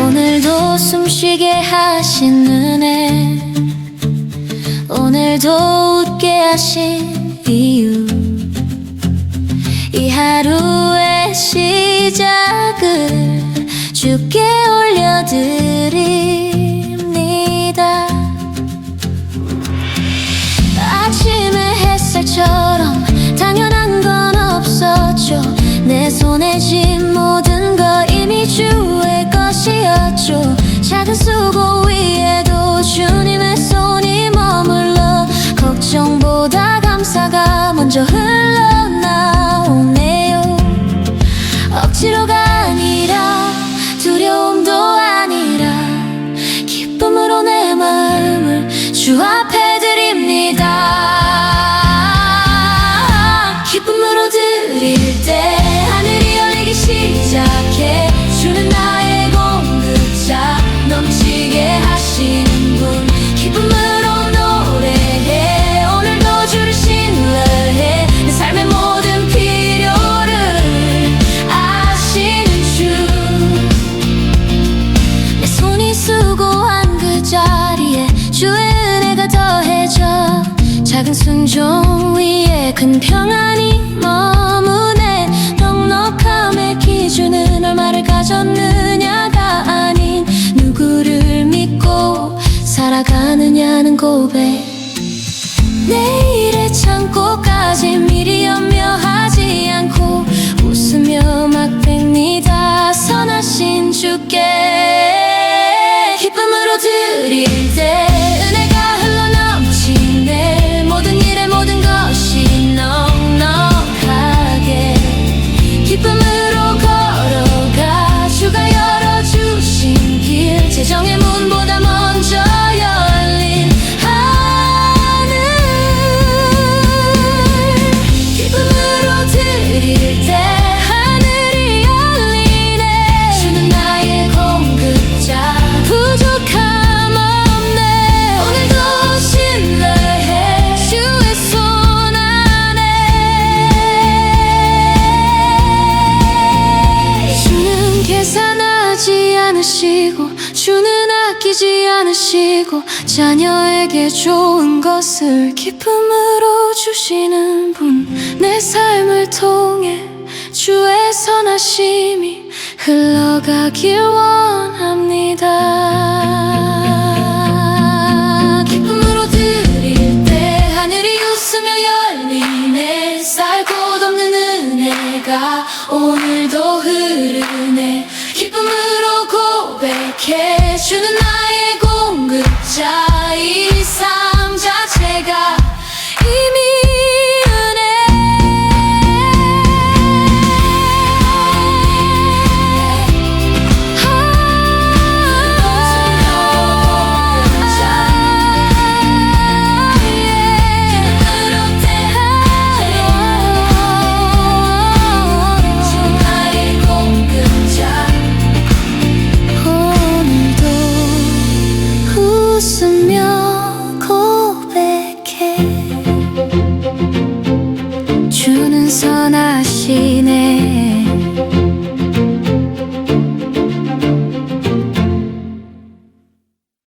오늘도 숨쉬게 하신 은혜. 오늘도 웃게 하신 이유 처럼 당연한 건 없었죠 작은 순종 위에 큰 평안이 머무네. 넉넉함의 기준은 얼마를 가졌느냐가 아닌 누구를 믿고 살아가느냐는 고백. 내일의 창고까지 미리 않으시고 주는 아끼지 않으시고 자녀에게 좋은 것을 기쁨으로 주시는 분 내 삶을 통해 주의 선하심이 흘러가길 원합니다. 기쁨으로 드릴 때 하늘이 웃으며 열리네. 쌀곳 없는 은혜가 오늘도 흐르네. 기쁨으로 고백해주는 나의 대신에